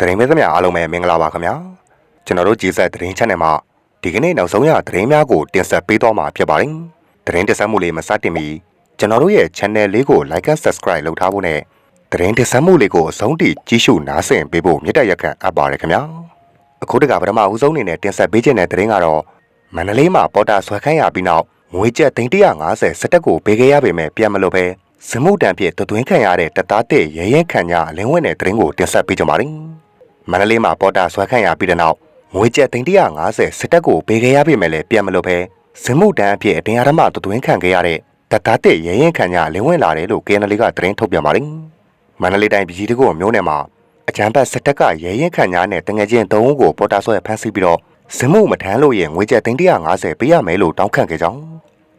တရင်မဲသမျှအားလုံးပဲမင်္ဂလာပါခင်ဗျာကျွန်တော်တို့ကြည်ဆက်တရင် channel မှာဒီကနေ့နောက်ဆုံးရတရင်များကိုတင်ဆက်ပေးသွားမှာဖြစ်ပါတယ်တရင်တင်ဆက်မှုလေးမစတင်မီကျွန်တော်တို့ရဲ့ channel လေးကို like and subscribe လုပ်ထားဖို့နဲ့တရင်တင်ဆက်မှုလေးကိုအဆုံးထိကြည့်ရှုနားဆင်ပေးဖို့မြတ်တရက်ခံအပ်ပါတယ်ခင်ဗျာအခုတကပထမဦးဆုံးအနေနဲ့တင်ဆက်ပေးခြင်းတဲ့တရင်ကတော့မန္တလေးမှာပေါ်တာဆွဲခိုင်းရပြီးနောက်ငွေကျပ်350စက်တက်ကိုပေးခဲ့ရပေမဲ့ပြန်မလို့ပဲစမှုတန်ဖြစ်သွသွင်းခံရတဲ့တသားတဲ့ရဲရဲခံကြအလင်းဝင်တဲ့တရင်ကိုတင်ဆက်ပေးကြပါမယ် မန္တလေးမှာပေါ်တာဆွဲခိုင်းရပြီးတဲ့နောက်ငွေကျပ်350စက်တက်ကိုပေးခဲ့ရပေမဲ့လည်းပြန်မလို့ပဲစမှုတန်အဖြစ်အတင်းအဓမ္မသွသွင်းခံခဲ့ရတဲ့တသားတဲ့ရဲရဲခံကြအလင်းဝင်လာတယ်လို့ KNL ကတရင်ထုတ်ပြန်ပါတယ်မန္တလေးတိုင်းပြည်ကြီးတကုမျိုးနယ်မှာအကြံဖတ်စက်တက်ကရဲရင်ခံညာနဲ့တငယ်ချင်းသုံးဦးကိုပေါ်တာဆွဲဖမ်းဆီးပြီးတော့ဇမှုမထမ်းလို့ရင်ငွေကျပ်350ပေးရမယ်လို့တောင်းခံခဲ့ကြောင်း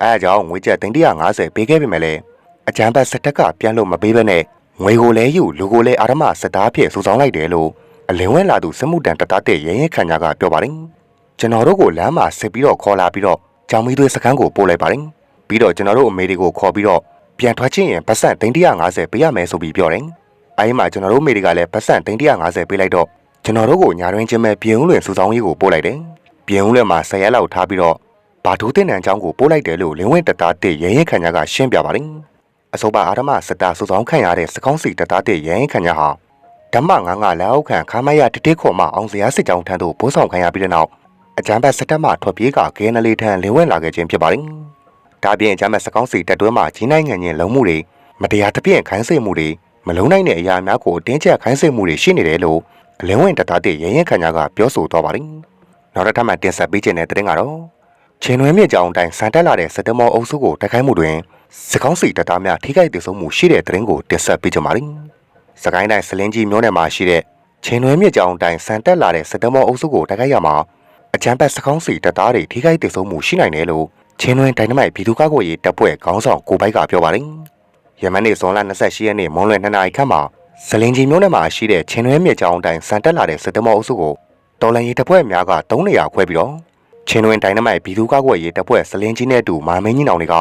အဲအကြောင်းငွေကျပ်350ပေးခဲ့ပေမဲ့လည်းအကြံဖတ်စက်တက်ကပြန်လို့မပေးဘဲနဲ့ငွေကိုလဲယူလူကိုလဲအာရမစက်သားဖြစ်စူဆောင်းလိုက်တယ်လို့ အလင်းဝဲလာသူစမှုတန်တတတဲ့ရဲရင်ခံညာကပြောပါတယ်ကျွန်တော်တို့ကိုလမ်းမှာစစ်ပြီးတော့ခေါ်လာပြီးတော့ကြောင်မီသွေးစခန်းကိုပို့လိုက်ပါတယ်ပြီးတော့ကျွန်တော်တို့အမေတွေကိုခေါ်ပြီးတော့ပြန်ထွက်ချင်းရင်ပတ်စံ350ပေးရမယ်ဆိုပြီးပြောတယ်အဲဒီမှာကျွန်တော်တို့မိတွေကလည်းပတ်စံ350ပေးလိုက်တော့ကျွန်တော်တို့ကိုညာတွင်ချင်းမဲ့ပြင်ဦးလွင်စုဆောင်ရေးကိုပို့လိုက်တယ်။ပြင်ဦးလွင်မှာဆယ်ရက်လောက်ထားပြီးတော့ဘာဒူးတင်နန်ချောင်းကိုပို့လိုက်တယ်လို့လင်းဝင်းတသားတစ်ရဲရင်ခညာကရှင်းပြပါတယ်။အစောပါအာရမစတာစုဆောင်ခံရတဲ့စကောင်းစီတသားတစ်ရဲရင်ခညာဟာ ဓမ္မငါးငါလက်အောက်ခံခါမရတတိခေါ်မအောင်စရာစစ်ကြောင်းထမ်းသို့ပို့ဆောင်ခံရပြီးတဲ့နောက်အကြမ်းဖက်စတက်မှထွက်ပြေးကကဲနလေးထံလင်းဝင်းလာခဲ့ခြင်းဖြစ်ပါတယ်။ဒါပြင်အကြမ်းဖက်စကောင်းစီတက်တွဲမှာကြီးနိုင်ငံချင်းလုံမှုတွေမတရားတပြည့်ခိုင်းစေမှုတွေမလုံးနိုင်တဲ့အရာများကိုအတင်းကျပ်ခိုင်းစေမှုတွေရှိနေတယ်လို့အလင်းဝင်တသားတည်းရရင်ခညာကပြောဆိုသွားပါတယ်။နောက်တစ်ထပ်မှတင်ဆက်ပေးခြင်းတဲ့တဲ့ကတော့ချင်းနွယ်မြင့်ကြောင်တိုင်းစံတက်လာတဲ့စက်တမောအုပ်စုကိုတိုက်ခိုက်မှုတွင်စကောင်းစီတပ်သားများထိခိုက်ဒေဆုံးမှုရှိတဲ့တဲ့ရင်ကိုတင်ဆက်ပေးကြပါမယ်။ စကိုင်းတိုင်းစလင်းကြီးမြို့နယ်မှာရှိတဲ့ချင်းနွယ်မြင့်ကြောင်တိုင်းစံတက်လာတဲ့စက်တမောအုပ်စုကိုတိုက်ခိုက်ရမှာအကြံပတ်စကောင်းစီတပ်သားတွေထိခိုက်ဒေဆုံးမှုရှိနိုင်တယ်လို့ချင်းနွယ်ဒိုင်နမိုက်ပြည်သူ့ကာကွယ်ရေးတပ်ဖွဲ့ခေါင်းဆောင်ကိုပိုက်ကပြောပါတယ်။ယမန်နေ့ဇွန်လ28ရက်နေ့မွန်းလွယ်2နာရီခန့်မှာဇလင်ကြီးမြို့နယ်မှာရှိတဲ့ချင်းရွဲမြေကြောင်းတိုင်းစံတက်လာတဲ့စစ်တမောအုပ်စုကိုတော်လန်ရေးတပ်ဖွဲ့များက3နေရာခွဲပြီးတော့ချင်းတွင်ဒိုင်နမိုက်ဘီသူကားကွယ်ရေးတပ်ဖွဲ့ဇလင်ကြီးနဲ့အတူမာမင်းကြီးနောင်တွေက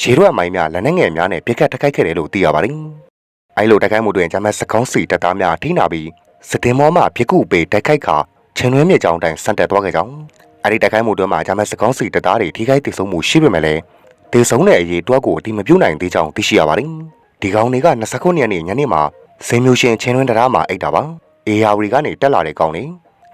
ရေရွက်မိုင်းများလက်နက်ငယ်များနဲ့ပြစ်ခတ်တိုက်ခိုက်ခဲ့တယ်လို့သိရပါတယ်။ အဲလိုတိုက်ခိုက်မှုတွင်ဂျမတ်စကောင်းစီတပ်သားများထိနာပြီးစစ်တင်မောမှပြစ်ကူပေတိုက်ခိုက်ခါချင်းရွဲမြေကြောင်းတိုင်းစံတက်သွားခဲ့ကြောင်းအဲဒီတိုက်ခိုက်မှုတွင်မှာဂျမတ်စကောင်းစီတပ်သားတွေထိခိုက်ဒေဆုံးမှုရှိပေမဲ့လည်းဒေဆုံးတဲ့အရေးတွက်ကိုအတိမပြုတ်နိုင်သေးကြောင်းသိရှိရပါတယ်။ဒီကောင်တွေက29ရက်နေ့ညနေမှာစိန်မျိုးရှင်ချင်းတွင်တရားမှာအိတ်တာပါ။ AR ကနေတက်လာတဲ့ကောင်တွေ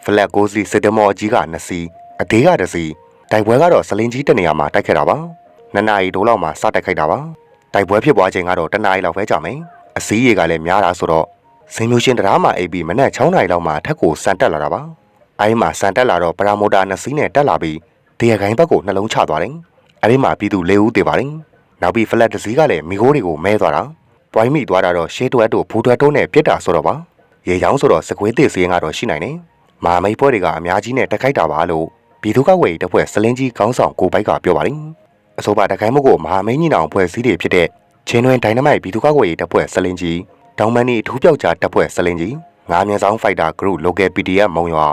ဖလက်ကိုစီစစ်တမောအကြီးက2စီအသေးက1စီတိုက်ပွဲကတော့စလင်းကြီးတနေရာမှာတိုက်ခဲ့တာပါ။နှစ်နာရီတိုးလောက်မှာစတိုက်ခိုက်တာပါ။တိုက်ပွဲဖြစ်ပွားချိန်ကတော့တနာရီလောက်ပဲကြာမယ်။ အစည်းရေကလည်းများတာဆိုတော့စိန်မျိုးရှင်တရားမှာအိတ်ပြီးမနက်6နာရီလောက်မှာထက်ကိုစံတက်လာတာပါ။အဲဒီမှာစံတက်လာတော့ပရာမိုတာ2စီးနဲ့တက်လာပြီးတရခိုင်ဘက်ကိုနှလုံးချသွားတယ်။အဲဒီမှာပြည်သူ၄ဦးသေပါတယ်။နောက်ပြီးဖလက်တစ်စီးကလည်းမိခိုးတွေကိုမဲသွားတာ။ပွိုင်းမိသွားတာတော့ရှေးတွဲတို့ဘူတွဲတို့နဲ့ပြစ်တာဆိုတော့ပါ။ရေချောင်းဆိုတော့စကွေးသေးစင်းကတော့ရှိနိုင်တယ်။မာမိတ်ပွဲတွေကအများကြီးနဲ့တက်ခိုက်တာပါလို့ပြည်သူ့ကဝေးတပ်ဖွဲ့စလင်းကြီးကောင်းဆောင်ကိုပိုက်ကပြောပါတယ်။အဆိုပါတခိုင်မှုကိုမဟာမင်းကြီးနောင်ဖွဲ့စည်းတွေဖြစ်တဲ့ ချင်းတွင်ဒိုင်နမိုက်ပြည်သူ့ကဝေးတပ်ဖွဲ့စလင်းကြီးတောင်မန်နီထူးပြောက်ကြားတပ်ဖွဲ့စလင်းကြီးငါးမြန်ဆောင်ဖိုက်တာ group local PDF မုံရွာ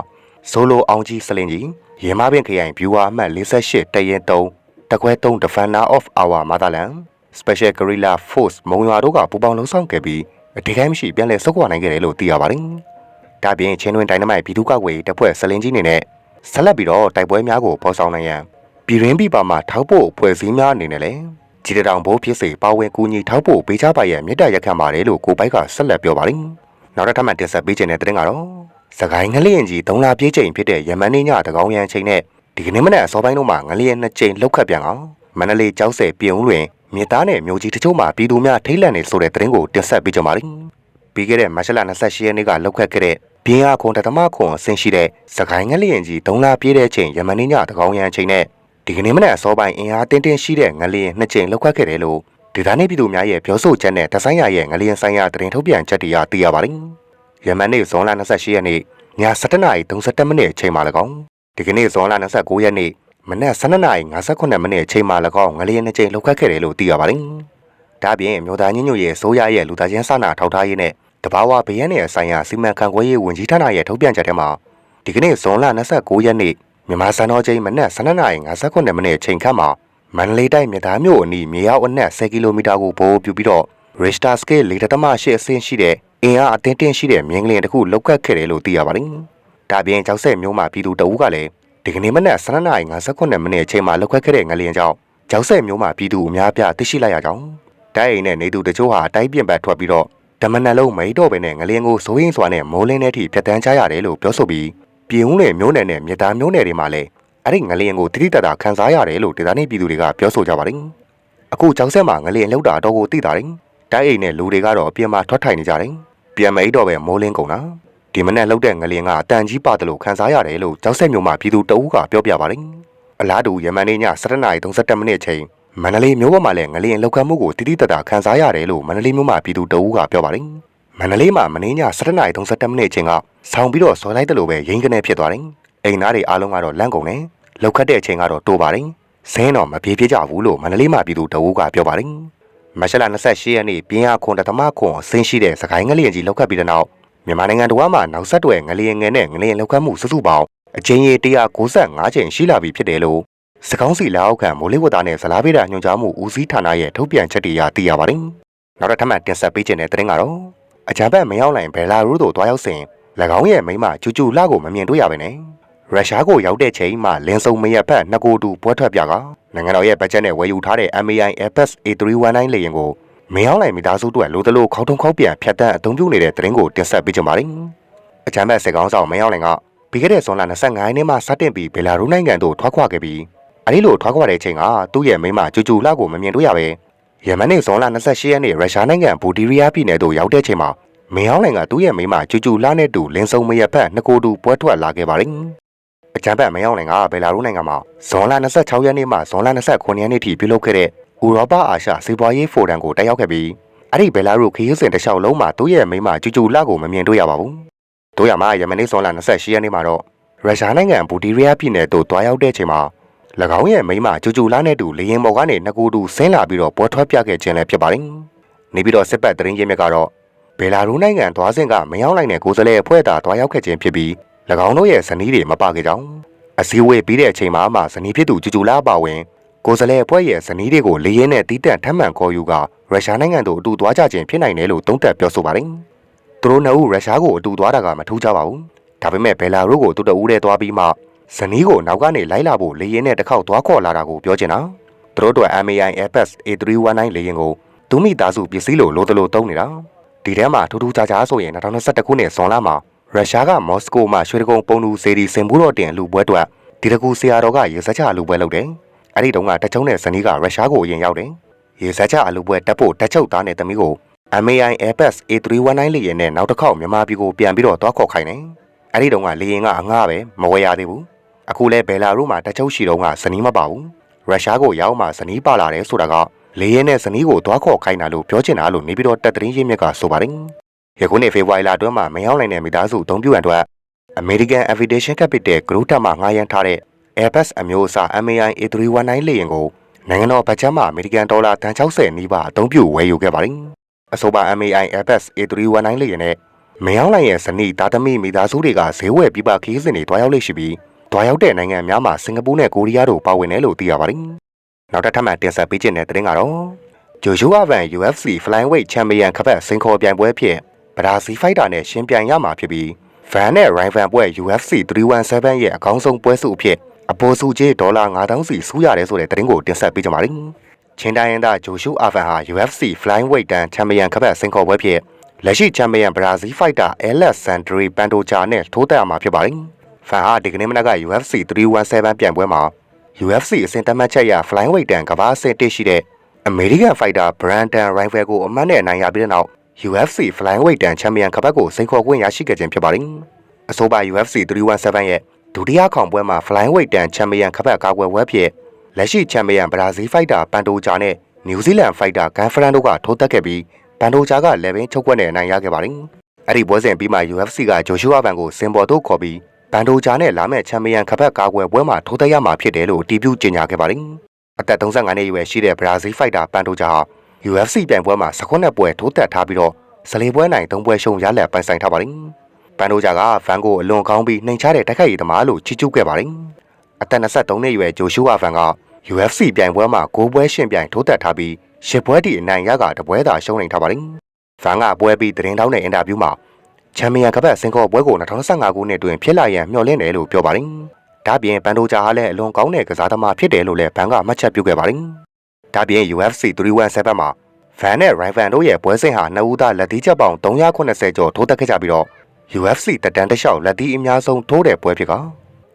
ဆိုလိုအောင်ကြီးစလင်းကြီးရေမပင်ခရိုင် viewer အမှတ်48တရင်3တကွဲ3 Defender of our Motherland Special Guerrilla Force မုံရွာတို့ကပူးပေါင်းလှုပ်ဆောင်ခဲ့ပြီးအဒီကိုင်းမရှိပြန်လည်ဆုတ်ခွာနိုင်ခဲ့တယ်လို့သိရပါတယ်။ဒါပြင်ချင်းတွင်ဒိုင်နမိုက်ပြည်သူ့ကဝေးတပ်ဖွဲ့စလင်းကြီးနေနဲ့ဆက်လက်ပြီးတော့တိုက်ပွဲများကိုပေါ်ဆောင်နိုင်ရန်ပြည်ရင်းပြည်ပါမှာထောက်ဖို့ဖွဲ့စည်းများအနေနဲ့လည်း ကြည်တောင်ဘိုးဖြစ်စေပါဝင်ကူညီထောက်ဖို့ပေးချပါရဲ့မြစ်တရက်ခံပါတယ်လို့ကိုပိုက်ကဆက်လက်ပြောပါတယ်။နောက်တစ်ထပ်မှတင်ဆက်ပေးခြင်းတဲ့တဲ့တင်ကတော့စကိုင်းငလျင်ကြီး၃လပြည့်ချိန်ဖြစ်တဲ့ယမန်နေ့ညတကောင်းရန်ချိန်နဲ့ဒီကနေ့မနက်အစောပိုင်းတို့မှာငလျင်နှစ်ချိန်လှုပ်ခတ်ပြန်အောင်မန္တလေးကျောက်ဆယ်ပြင်ဦးလွင်မြေသားနဲ့မြို့ကြီးတချို့မှာပြည်သူများထိတ်လန့်နေဆိုတဲ့သတင်းကိုတင်ဆက်ပေးကြပါမယ်။ပြီးခဲ့တဲ့မတ်လ28ရက်နေ့ကလှုပ်ခတ်ခဲ့တဲ့ပြင်းအားခွန်တသမခွန်အဆင့်ရှိတဲ့စကိုင်းငလျင်ကြီး၃လပြည့်တဲ့ချိန်ယမန်နေ့ညတကောင်းရန်ချိန်နဲ့ ဒီကနေ့မနက်အစောပိုင်းအင်အားတင်းတင်းရှိတဲ့ငလျင်နှစ်ချိန်လှုပ်ခတ်ခဲ့တယ်လို့ဒေသနေပြည်သူများရဲ့ပြောဆိုချက်နဲ့ဒဆိုင်ရရဲ့ငလျင်ဆိုင်ရာသတင်းထုတ်ပြန်ချက်တရားသိရပါတယ်။ယမန်နေ့ဇွန်လ28ရက်နေ့ည7:37မိနစ်အချိန်မှာ၎င်းဒီကနေ့ဇွန်လ29ရက်နေ့မနက်12:58မိနစ်အချိန်မှာ၎င်းငလျင်နှစ်ချိန်လှုပ်ခတ်ခဲ့တယ်လို့သိရပါတယ်။ဒါ့အပြင်မြို့သားညညရဲ့စိုးရရဲ့လူသားချင်းစာနာထောက်ထားရေးနဲ့တဘာဝဘေးရန်ရဲ့ဆိုင်ရာစီမံခန့်ခွဲရေးဝန်ကြီးဌာနရဲ့ထုတ်ပြန်ချက်ထဲမှာဒီကနေ့ဇွန်လ29ရက်နေ့ မြန်မာစံတော်ချိန်မနက်12:58မိနစ်အချိန်ခန့်မှာမန္တလေးတိုင်းမြသားမြို့အနီးမြေရောက်အနက်10ကီလိုမီတာကိုဘိုးပြူပြီးတော့ Richter scale 4.8အဆင့်ရှိတဲ့အင်အားအတင်းတင်းရှိတဲ့မြင်းကလေးတစ်ခုလောက်ကတ်ခဲ့တယ်လို့သိရပါတယ်။ဒါပြင်ကြောက်ဆက်မျိုးမှာပြည်သူတအူးကလည်းဒီကနေ့မနက်12:59မိနစ်အချိန်မှာလောက်ကတ်ခဲ့တဲ့ငလျင်ကြောင့်ကြောက်ဆက်မျိုးမှာပြည်သူအများအပြားသိရှိလိုက်ရကြောင်းတိုက်အိမ်နဲ့နေသူတချို့ဟာတိုက်ပြင်ပတ်ထွက်ပြီးတော့ဓမ္မနက်လုံးမိတော့ပဲနဲ့ငလျင်ကိုစိုးရင်စွာနဲ့မိုးလင်းတဲ့အထိဖျက်တမ်းချရတယ်လို့ပြောဆိုပြီး ပြည်ဦးနယ်မျိုးနယ်နဲ့မြေသားမျိုးနယ်တွေမှာလည်းအဲ့ဒီငလျင်ကိုတိတိတတ်တာခန်းစားရတယ်လို့ဒေသနေပြည်သူတွေကပြောဆိုကြပါတယ်။အခုကြောက်ဆက်မှာငလျင်လောက်တာတော့ကိုသိတာတယ်။တိုက်အိမ်နဲ့လူတွေကတော့အပြင်မှာထွက်ထိုင်နေကြတယ်။ပြန်မိတော့ပဲမိုးလင်းကုန်တာ။ဒီမနေ့လောက်တဲ့ငလျင်ကအတန်ကြီးပါတယ်လို့ခန်းစားရတယ်လို့ကြောက်ဆက်မျိုးမှာပြည်သူတအူးကပြောပြပါတယ်။အလားတူယမန်နေ့ည7:37မိနစ်အချိန်မန္တလေးမြို့ပေါ်မှာလည်းငလျင်လောက်ခတ်မှုကိုတိတိတတ်တာခန်းစားရတယ်လို့မန္တလေးမြို့မှာပြည်သူတအူးကပြောပါတယ်။မန္တလေးမှာမနေ့ည7:37မိနစ်အချိန်က ဆောင်းပြီးတော့ဇော်လိုက်တယ်လို့ပဲရင်းကနေဖြစ်သွားတယ်။အိမ်သားတွေအားလုံးကတော့လန့်ကုန်တယ်။လောက်ခတ်တဲ့အချိန်ကတော့တိုးပါတယ်။ဇင်းတော့မပြေးပြကြဘူးလို့မန္တလေးမှာပြည်သူတအူးကပြောပါတယ်။မရှလာ28ရက်နေ့ပြင်းအားခွန်တသမခွန်ဆင်းရှိတဲ့စကိုင်းငလျင်ကြီးလောက်ခတ်ပြီးတဲ့နောက်မြန်မာနိုင်ငံတော်မှာနောက်ဆက်တွဲငလျင်ငယ်နဲ့ငလျင်လောက်ခတ်မှုစုစုပေါင်းအကြိမ်ရေ195ချိန်ရှိလာပြီဖြစ်တယ်လို့စကောင်းစီလက်အောက်ခံမိုးလေဝသနဲ့ဇလားပေးတာညွှန်ကြားမှုဦးစီးဌာနရဲ့ထုတ်ပြန်ချက်တွေအရသိရပါတယ်။နောက်တစ်ထပ်မှတင်ဆက်ပေးခြင်းတဲ့သတင်းကတော့အကြံဘက်မရောက်နိုင်ဘယ်လာရူးတို့တွားရောက်စဉ်၎ င်းရဲ့မိမကျူကျူလှကိုမမြင်တွေ့ရပါနဲ့။ရုရှားကိုရောက်တဲ့ချိန်မှာလင်းစုံမရက်ဖက်နှစ်ကိုတူပွဲထွက်ပြကနိုင်ငံတော်ရဲ့ဘတ်ဂျက်နဲ့ဝယ်ယူထားတဲ့ MAI Airbus A319 လေယာဉ်ကိုမင်းအောင်လိုက်မိသားစုတို့လိုတလို့ခေါက်ထုံခေါက်ပြန်ဖြတ်တန်းအသုံးပြုနေတဲ့သတင်းကိုတင်ဆက်ပေးကြပါမယ်။အကြံဘက်စစ်ကောင်းဆောင်မင်းအောင်လိုင်ကပြီးခဲ့တဲ့ဇွန်လ25ရက်နေ့မှာစတင်ပြီးဘယ်လာရူးနိုင်ငံသို့ထွက်ခွာခဲ့ပြီးအဲဒီလိုထွက်ခွာတဲ့အချိန်ကသူ့ရဲ့မိန်းမကျူကျူလှကိုမမြင်တွေ့ရပဲယမန်နေ့ဇွန်လ28ရက်နေ့ရုရှားနိုင်ငံဘူဒီရီးယားပြည်နယ်သို့ရောက်တဲ့အချိန်မှာ မင်းအောင်လိုင်ကသူ့ရဲ့မိန်းမကျူကျူလှနဲ့တူလင်းစုံမရက်ဖက်နှစ်ကိုတူပွဲထွက်လာခဲ့ပါတယ်။အကြံဘက်မင်းအောင်လိုင်ကဘယ်လာရူးနိုင်ငံမှာဇွန်လ26ရက်နေ့မှဇွန်လ29ရက်နေ့ထိပြုလုပ်ခဲ့တဲ့ဥရောပအာရှစီးပွားရေးဖိုရမ်ကိုတက်ရောက်ခဲ့ပြီးအဲ့ဒီဘယ်လာရုခရီးစဉ်တစ်လျှောက်လုံးမှာသူ့ရဲ့မိန်းမကျူကျူလှကိုမမြင်တွေ့ရပါဘူး။တို့ရမှာယမန်နေ့ဇွန်လ28ရက်နေ့မှာတော့ရုရှားနိုင်ငံဘူဒီရီးယားပြည်နယ်သို့တွားရောက်တဲ့အချိန်မှာ၎င်းရဲ့မိန်းမကျူကျူလားနဲ့တူလေရင်ပေါ်ကနေနှစ်ကူတူဆင်းလာပြီးတော့ပေါ်ထွက်ပြခဲ့ခြင်းလည်းဖြစ်ပါတယ်။နေပြီးတော့စစ်ပတ်သတင်းရင်းမြစ်ကတော့ ဘယ်လာရူးနိုင်ငံသွားစဉ်ကမရောက်နိုင်တဲ့ကိုယ်စားလှယ်အဖွဲ့သားတွားရောက်ခဲ့ခြင်းဖြစ်ပြီး၎င်းတို့ရဲ့ဇနီးတွေမပါခဲ့ကြောင်းအစည်းအဝေးပြီးတဲ့အချိန်မှာမှဇနီးဖြစ်သူကျူကျူလားပါဝင်ကိုယ်စားလှယ်အဖွဲ့ရဲ့ဇနီးတွေကိုလေရင်နဲ့တီးတန့်ထမ်းမှန်ခေါ်ယူကရုရှားနိုင်ငံသို့အတူသွားကြခြင်းဖြစ်နိုင်တယ်လို့သုံးသပ်ပြောဆိုပါတယ်။သူတို့နှစ်ဦးရုရှားကိုအတူသွားတာကမထူးခြားပါဘူး။ဒါပေမဲ့ဘယ်လာရုးကိုသူတဦးတည်းသွားပြီးမှဇနီးကိုနောက်ကနေလိုက်လာဖို့လေရင်နဲ့တစ်ခေါက်သွားခေါ်လာတာကိုပြောချင်တာ။သူတို့တို့ MAI Airbus A319 လေရင်ကိုသူမိသားစုပစ္စည်းလိုလိုတလိုတုံးနေတာ။ ဒီထဲမှာထူးထူးခြားခြားဆိုရင်2021ခုနှစ်ဇွန်လမှာရုရှားကမော်စကိုမှာရွှေတကုံပုံတူစေဒီစင်ဘူးတော်တင်လူပွဲတွက်ဒီတကူဆရာတော်ကရေစက်ချလူပွဲလုပ်တယ်။အဲ့ဒီတုန်းကတချုံနဲ့ဇနီးကရုရှားကိုအရင်ရောက်တယ်။ရေစက်ချအလူပွဲတက်ဖို့တက်ချုပ်သားနဲ့သမီးကို MAI Airbus A319 လေယာဉ်နဲ့နောက်တစ်ခေါက်မြန်မာပြည်ကိုပြန်ပြီးတော့သွားခေါ်ခိုင်းတယ်။အဲ့ဒီတုန်းကလေယာဉ်ကအငှားပဲမဝယ်ရသေးဘူး။အခုလဲဘယ်လာရုမှာတက်ချုပ်ရှိတုန်းကဇနီးမပါဘူး။ရုရှားကိုရောက်မှဇနီးပါလာတယ်ဆိုတာက လေယာဉ်နဲ့ဇနီးကိုသွားခေါ်ခိုင်းတာလို့ပြောချင်တာလို့နေပြီးတော့တက်သတင်းရင်းမြစ်ကဆိုပါတယ်။ယခုနှစ်ဖေဖော်ဝါရီလအတွင်းမှာမရောက်နိုင်တဲ့မိသားစုအုံပြုံအတွက် American Aviation Capital Group ထမှငှားရမ်းထားတဲ့ Airbus အမျိုးအစား MAI A319 လေယာဉ်ကိုနိုင်ငံတော်ဗတ်ဂျက်မှာအမေရိကန်ဒေါ်လာတန်60နီးပါးအသုံးပြုဝယ်ယူခဲ့ပါတယ်။အဆိုပါ MAI Airbus A319 လေယာဉ်နဲ့မင်းအောင်လိုင်ရဲ့ဇနီးသားသမီးမိသားစုတွေကဈေးဝယ်ပြပခီးစဉ်တွေတွားရောက်လိမ့်ရှိပြီးတွားရောက်တဲ့နိုင်ငံများမှာစင်ကာပူနဲ့ကိုရီးယားတို့ပါဝင်တယ်လို့သိရပါတယ်။ နောက်တစ်ထပ်မှတင်ဆက်ပေးခြင်းတဲ့သတင်းကတော့ဂျိုဂျိုအဗန် UFC Flyweight Champion ခပတ်စင်ခေါ်ပြိုင်ပွဲဖြစ်ဘရာဇီဖိုက်တာနဲ့ရှင်ပြိုင်ရမှာဖြစ်ပြီးဗန်နဲ့ရိုင်ဗန်ပွဲ UFC 317ရဲ့အကောင်းဆုံးပွဲစုအဖြစ်အပေါ်စုကြီးဒေါ်လာ9000စီစုရတယ်ဆိုတဲ့သတင်းကိုတင်ဆက်ပေးကြပါမယ်။ချင်းတိုင်းရင်းသားဂျိုရှူအာဗန်ဟာ UFC Flyweight တန်ချန်ပီယံခပတ်စင်ခေါ်ပွဲဖြစ်လက်ရှိချန်ပီယံဘရာဇီဖိုက်တာ Alex Sandri Pantoja နဲ့ထိုးတက်ရမှာဖြစ်ပါတယ်။ဖန်ဟာဒီကနေ့မနက်က UFC 317ပြိုင်ပွဲမှာ UFC အဆင့်သတ်မှတ်ချက်အရ Flyweight တန်ကမ္ဘာအဆင့်တစ်ရှိတဲ့ American Fighter Brandon Rival ကိုအမှတ်နဲ့အနိုင်ရပြီးတဲ့နောက် UFC Flyweight တန်ချန်ပီယံခပတ်ကိုစိန်ခေါ်ခွင့်ရရှိခဲ့ခြင်းဖြစ်ပါတယ်။အဆိုပါ UFC 317ရဲ့ဒုတိယခေါင်ပွဲမှာ Flyweight တန်ချန်ပီယံခပတ်ကာကွယ်ပွဲဖြစ်လက်ရှိချန်ပီယံဘရာဇီးဖိုက်တာပန်တိုဂျာနဲ့နယူးဇီလန်ဖိုက်တာဂန်ဖရန်တို့ကထိုးတက်ခဲ့ပြီးပန်တိုဂျာကလည်းပင်ချုပ်ကွက်နဲ့အနိုင်ရခဲ့ပါတယ်။အဲ့ဒီပွဲစဉ်ပြီးမှ UFC ကဂျိုရှူအာဘန်ကိုစင်ပေါ်သို့ခေါ်ပြီး ပန်တိုဂျာနဲ့လာမဲ့ချန်ပီယံခပတ်ကာကွယ်ပွဲမှာထိုးတက်ရမှာဖြစ်တယ်လို့အတည်ပြုကြေညာခဲ့ပါတယ်။အသက်35နှစ်အရွယ်ရှိတဲ့ဘရာဇီးဖိုက်တာပန်တိုဂျာဟာ UFC ပြိုင်ပွဲမှာ19ပွဲထိုးတက်ထားပြီးတော့ဇလေပွဲနိုင်3ပွဲရှုံရလက်ပိုင်ဆိုင်ထားပါတယ်။ပန်တိုဂျာကဗန်ကိုအလွန်ကောင်းပြီးနှိမ်ချတဲ့တိုက်ခိုက်ရေးသမားလို့ချီးကျူးခဲ့ပါတယ်။အသက်23နှစ်အရွယ်ဂျိုရှူအာဗန်က UFC ပြိုင်ပွဲမှာ9ပွဲရှင်ပြိုင်ထိုးတက်ထားပြီး10ပွဲတည်အနိုင်ရကတပွဲသာရှုံးနိုင်ထားပါတယ်ဖန်ကပွဲပြီးသတင်းတောင်းတဲ့အင်တာဗျူးမှာ ချန်ပီယံကပတ်စင်ကောပွဲကို2015ခုနှစ်တွင်ဖြစ်လာရန်မျှော်လင့်တယ်လို့ပြောပါတယ်။ဒါပြင်ဘန်ဒိုဂျာဟာလည်းအလွန်ကောင်းတဲ့ကစားသမားဖြစ်တယ်လို့လည်းဘန်ကမှတ်ချက်ပြုခဲ့ပါတယ်။ဒါပြင် UFC 317မှာဖန်နဲ့ရိုင်ဗန်တို့ရဲ့ပွဲစဉ်ဟာနှစ်ဦးသားလက်သီးချက်ပေါင်380ကျော်ထိုးတက်ခဲ့ကြပြီးတော့ UFC တက်တန်းတစ်လျှောက်လက်သီးအများဆုံးထိုးတဲ့ပွဲဖြစ်က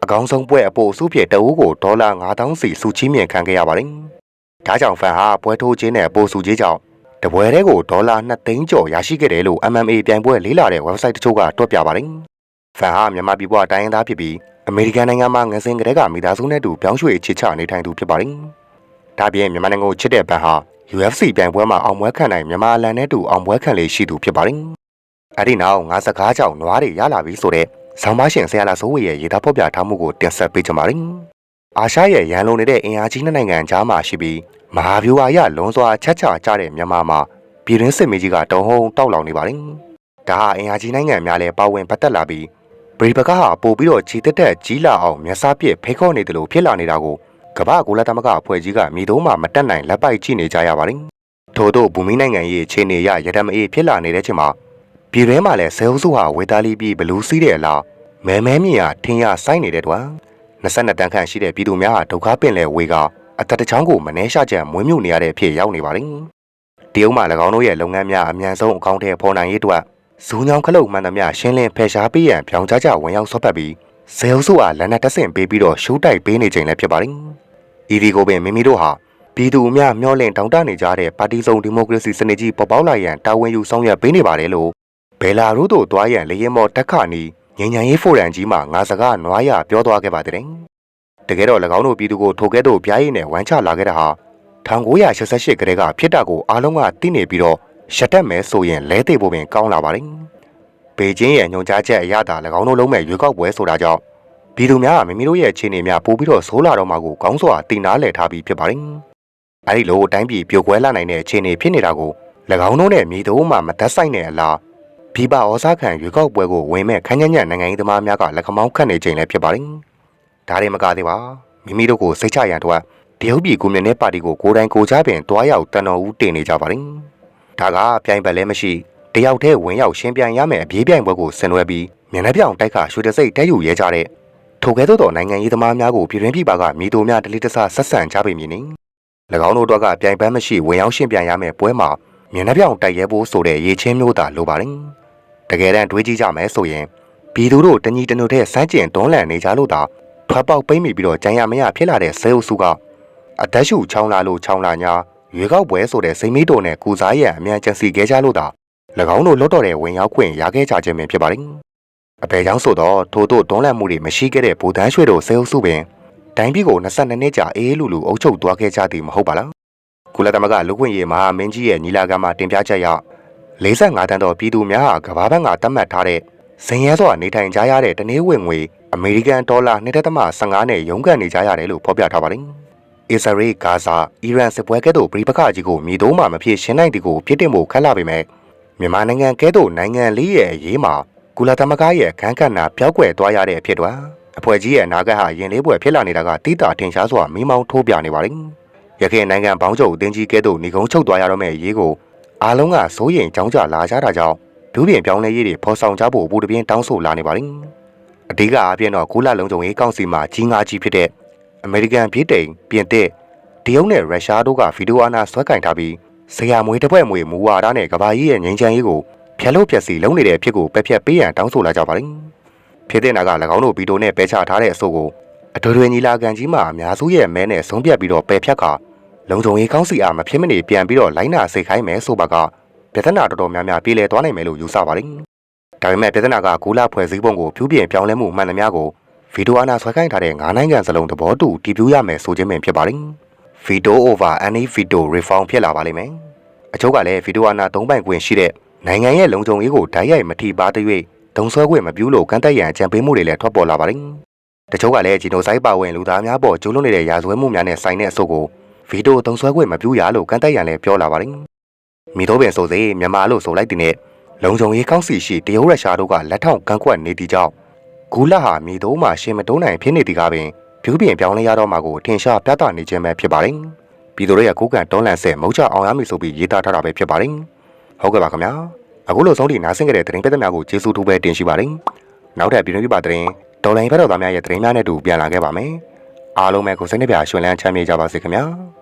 အကောင်းဆုံးပွဲအပို့အစုဖြစ်တအူးကိုဒေါ်လာ9000စီစုချီးမြှင့်ခံခဲ့ရပါတယ်။ဒါကြောင့်ဖန်ဟာပွဲထိုးခြင်းနဲ့ပိုစုကြီးကြောင့် တပွဲတဲကိုဒေါ်လာ2သိန်းကျော်ရရှိခဲ့တယ်လို့ MMA ပြိုင်ပွဲလေးလာတဲ့ website တချို့ကတွက်ပြပါတယ်။ဖန်ဟာမြန်မာပြည်ပွားတိုင်းရင်းသားဖြစ်ပြီးအမေရိကန်နိုင်ငံမှာငစင်ကလေးကမိသားစုနဲ့တူပြောင်းရွှေ့ချစ်ချနေထိုင်သူဖြစ်ပါတယ်။ဒါပြင်မြန်မာနိုင်ငံကိုချစ်တဲ့ဖန်ဟာ UFC ပြိုင်ပွဲမှာအောင်ပွဲခံနိုင်မြန်မာအလံနဲ့တူအောင်ပွဲခံလေးရှိသူဖြစ်ပါတယ်။အဲဒီနောက်ငါစကားကြောင့်နွားတွေရလာပြီဆိုတဲ့ဆောင်းပါရှင်ဆရာလာစိုးဝေရဲ့ရေသားဖော်ပြထားမှုကိုတင်ဆက်ပေးချင်ပါတယ်။အာရှရဲ့ရန်လုံနေတဲ့အင်အားကြီးနှစ်နိုင်ငံကြားမှာရှိပြီး မဟာဗျူဟာအရလွန်စွာချက်ချကြတဲ့မြန်မာမှာပြည်တွင်းစစ်မေကြီးကတုံဟုံတောက်လောင်နေပါတယ်။ဒါဟာအင်အားကြီးနိုင်ငံများလည်းပါဝင်ပတ်သက်လာပြီးပရိပကဟာပို့ပြီးတော့ခြေတက်တက်ကြီးလာအောင်မျက်စားပြစ်ဖိခေါ်နေတယ်လို့ဖြစ်လာနေတာကိုကမ္ဘာကိုလာသမဂအဖွဲ့ကြီးကမိသုံးမှမတက်နိုင်လက်ပိုက်ကြည့်နေကြရပါတယ်။ထို့သောဘူမိနိုင်ငံရဲ့အခြေအနေအရရတမအေးဖြစ်လာနေတဲ့ချိန်မှာပြည်တွင်းမှာလည်းဆဲအုပ်စုဟာဝေသားလီပြီးဘလူးစီးတဲ့အလားမဲမဲမြင်ရထင်းရဆိုင်နေတဲ့တွာ22တန်းခန့်ရှိတဲ့ပြည်သူများဟာဒုက္ခပင်လယ်ဝေက အသက်တချောင်းကိုမနှဲရှာကြံမွေးမြူနေရတဲ့အဖြစ်ရောက်နေပါတယ်။တရုတ်မှ၎င်းတို့ရဲ့လုပ်ငန်းများအများဆုံးအကောင့်ထဲပေါ်နိုင်ရေးအတွက်ဇူးညောင်းခလုတ်မှန်သမျှရှင်းလင်းဖယ်ရှားပေးရန်ပြောင်ကြားကြဝင်ရောက်ဆော့ပတ်ပြီးဇဲအုပ်စုအားလက်နက်တက်ဆင့်ပေးပြီးတော့ရှူးတိုက်ပေးနေချိန်လည်းဖြစ်ပါတယ်။ဤဒီကိုပင်မိမိတို့ဟာပြည်သူအများမျှော်လင့်တောင်းတနေကြတဲ့ပါတီစုံဒီမိုကရေစီစနစ်ကြီးပေါ်ပေါက်လာရန်တာဝန်ယူဆောင်ရွက်ပေးနေပါတယ်လို့ဘယ်လာရုတို့တွားရန်လေရင်မော်တက်ခါနီငញ្ញန်ရေးဖိုရန်ကြီးမှာငါစကားနွားရပြောသွားခဲ့ပါတဲ့။ တကယ်တော့၎င်းတို့ပြည်သူကိုထိုကဲ့သို့ပြားရည်နဲ့ဝမ်းချလာခဲ့တာဟာ1988ကတည်းကဖြစ်တာကိုအားလုံးကသိနေပြီးတော့ရှက်တက်မဲဆိုရင်လဲသိဖို့ပင်ကောင်းလာပါတယ်။ဘေကျင်းရဲ့ညွန်ကြားချက်အရသာ၎င်းတို့လုံးမဲ့ရွေးကောက်ပွဲဆိုတာကြောင့်ပြည်သူများကမိမိတို့ရဲ့အခြေအနေများပို့ပြီးတော့ဆိုးလာတော့မှကိုကောင်းစွာတည်နာလဲထားပြီးဖြစ်ပါတယ်။အဲဒီလိုအတိုင်းပြည်ပြိုကွဲလာနိုင်တဲ့အခြေအနေဖြစ်နေတာကို၎င်းတို့နဲ့မြေတုံးမှမသက်ဆိုင်တဲ့အလားဖိပါဩစာခံရွေးကောက်ပွဲကိုဝင်မဲ့ခန်းညံ့ညံ့နိုင်ငံရေးသမားများကလက်ခမောင်းခတ်နေချိန်လည်းဖြစ်ပါတယ်။ ဒါတွေမကသေးပါမိမိတို့ကိုစိတ်ချရန်အတွက်တရုတ်ပြည်ကွန်မြူနစ်ပါတီကိုကိုယ်တိုင်ကိုချပင်တွားရောက်တန်တော်ဦးတင်နေကြပါတယ်။ဒါကပြိုင်ပတ်လည်းမရှိတယောက်တည်းဝင်ရောက်ရှင်းပြိုင်ရမယ်အပြေးပြိုင်ပွဲကိုဆင်နွှဲပြီးမျက်နှာပြောင်တိုက်ကရွှေတစိတ်တက်ယူရဲကြတဲ့ထိုကဲ့သို့သောနိုင်ငံရေးသမားများကိုပြည်တွင်းပြည်ပကမြေတိုများတလိတဆဆက်ဆံကြပေမည်။၎င်းတို့တော့ကပြိုင်ပန်းမရှိဝင်ရောက်ရှင်းပြိုင်ရမယ်ပွဲမှာမျက်နှာပြောင်တိုက်ရဲဖို့ဆိုတဲ့ရေချင်းမျိုးသာလိုပါတယ်။တကယ်တမ်းတွေးကြည့်ကြမယ်ဆိုရင်ပြည်သူတို့တညီတညွတ်တဲ့စမ်းကျင်တွန်းလှန်နေကြလို့သာ ဖတ်ပေါက်ပိမ့်မိပြီးတော့ကြံရမရဖြစ်လာတဲ့ဆဲအုပ်စုကအသက်ရှူချောင်းလာလို့ချောင်းလာညာရွေကောက်ပွဲဆိုတဲ့စိမီးတော်နဲ့ကုစားရန်အမြန်ကြံစီခဲ့ကြလို့သာ၎င်းတို့လွတ်တော်တဲ့ဝင်ရောက်ခွင့်ရခဲ့ကြခြင်းပင်ဖြစ်ပါတယ်။အပေချောင်းဆိုတော့ထို့တို့တွန်းလှန်မှုတွေမရှိခဲ့တဲ့ဘူတန်းရွှေတို့ဆဲအုပ်စုပင်တိုင်းပြည်ကို22နှစ်ကြာအေးလူလူအုပ်ချုပ်သွားခဲ့ကြသည်မဟုတ်ပါလား။ကုလသမဂ္ဂလူခွင့်ရေးမဟာမင်းကြီးရဲ့ညီလာခံမှာတင်ပြချက်အရ45တန်းသောပြည်သူများဟာကမ္ဘာဘက်ကသတ်မှတ်ထားတဲ့ဇင်ရဲစွာနေထိုင်ကြရတဲ့တနေ့ဝင်ငွေ အမေရိကန်ဒေါ်လာ2.15နဲ့ရုန်းကန်နေကြရတယ်လို့ဖော်ပြထားပါတယ်။အစ္စရေးဂါဇာအီရန်စစ်ပွဲကဲ့သို့ပြည်ပခကြီးကိုမြေတိုးမှမဖြစ်ရှင်းနိုင်တဲ့ကိုပြစ်တင်ဖို့ခက်လာပေမဲ့မြန်မာနိုင်ငံကဲ့သို့နိုင်ငံလေးရဲ့အရေးမှာကုလသမဂ္ဂရဲ့ခန်းကဏ္ဍပျောက်ကွယ်သွားရတဲ့အဖြစ်တော့အဖွဲ့ကြီးရဲ့အနာဂတ်ဟာရင်လေးပွဲဖြစ်လာနေတာကတိတာထင်ရှားစွာမိမောင်းထိုးပြနေပါလိမ့်။ရခိုင်နိုင်ငံပေါင်းချုပ်အသင်းကြီးကဲ့သို့ညီကုန်းချုပ်သွားရတော့မယ့်အရေးကိုအားလုံးကစိုးရိမ်ကြောင်းကြလာကြတာကြောင့်ဒုပြင်ပြောင်းလဲရေးတွေဖော်ဆောင်ကြဖို့ဘူတပြင်းတောင်းဆိုလာနေပါလိမ့်။ အဓိကအပြင်တော့ကုလလုံးချုပ်ရေးကောင်စီမှာကြီးငါကြီးဖြစ်တဲ့အမေရိကန်ပြည်တိန်ပြင်သစ်တရုတ်နဲ့ရုရှားတို့ကဗီဒီယိုအာနာဆွဲကင်ထားပြီးဆရာမွေးတစ်ဖွဲ့မွေမူဝါဒနဲ့ကဘာကြီးရဲ့ငြိမ်းချမ်းရေးကိုဖျက်လို့ဖျက်စီလုံးနေတဲ့အဖြစ်ကိုပက်ဖြတ်ပေးရန်တောင်းဆိုလာကြပါလိမ့်။ဖြစ်တဲ့နာက၎င်းတို့ဗီဒီယိုနဲ့ပယ်ချထားတဲ့အဆိုကိုအထွေထွေညီလာခံကြီးမှာအများစုရဲ့မဲနဲ့ဆုံးဖြတ်ပြီးတော့ပယ်ဖြတ်ခါလုံခြုံရေးကောင်းစီအားမဖြစ်မနေပြန်ပြီးတော့လိုင်းနာစိတ်ခိုင်းမယ်ဆိုပါကပြဿနာတော်တော်များများပြေလည်သွားနိုင်မယ်လို့ယူဆပါတယ်။ ဒါပေမဲ့ပြဿနာကကူလာဖွဲ့စည်းပုံကိုဖြူပြင်ပြောင်းလဲမှုမှန်သမျှကိုဗီဒီယိုအာနာဆွဲခိုင်းထားတဲ့ငါးနိုင်ငံစလုံးသဘောတူတည်ပြရမယ်ဆိုခြင်းပင်ဖြစ်ပါတယ်။ veto over any veto reform ဖြစ်လာပါလိမ့်မယ်။အချို့ကလည်းဗီဒီယိုအာနာသုံးပိုင်ခွင့်ရှိတဲ့နိုင်ငံရဲ့လုံခြုံရေးကိုဓာတ်ရိုက်မထိပါသေး၍ဒုံဆွဲခွင့်မပြုလို့ကန့်သက်ရန်အကြံပေးမှုတွေလည်းထွက်ပေါ်လာပါလိမ့်။တချို့ကလည်းဂျီနိုဆိုက်ပါဝင်လူသားများပေါ်ကျူးလွန်နေတဲ့ရာဇဝဲမှုများနဲ့ဆိုင်တဲ့အဆိုကိုဗီဒီယိုသုံးဆွဲခွင့်မပြုရလို့ကန့်သက်ရန်လည်းပြောလာပါလိမ့်။မိတော့ပင်ဆိုစေမြန်မာလို့ဆိုလိုက်တဲ့နဲ့ လုံခြုံရေးကောင်းစီရှိတရုတ်ရုရှားတို့ကလက်ထောက်ကန့်ကွက်နေသည့်ကြောင့်ဂူလက်ဟာမြေသုံးမှာရှင်မတုံးနိုင်ဖြစ်နေသည်ကပင်ဖြူပြင်ပြောင်းလဲရတော့မှာကိုထင်ရှားပြသနေခြင်းပဲဖြစ်ပါတယ်။ပြည်သူတို့ရဲ့ကိုယ်ကန်တွန်းလှန်ဆက်မုတ်ချအောင်ရမည်ဆိုပြီးရေးသားထားတာပဲဖြစ်ပါတယ်။ဟုတ်ကဲ့ပါခင်ဗျာအခုလိုဆုံးထိနားဆင်ကြတဲ့သတင်းပတ်သက်များကိုကျေးဇူးတူပဲတင်ရှိပါတယ်နောက်ထပ်ပြည်တွင်းပြပါသတင်းဒေါ်လာရင်းဘက်တော်သားများရဲ့သတင်းများနဲ့တူပြန်လာခဲ့ပါမယ်အားလုံးပဲကိုစိတ်နှပြရွှင်လန်းချမ်းမြေ့ကြပါစေခင်ဗျာ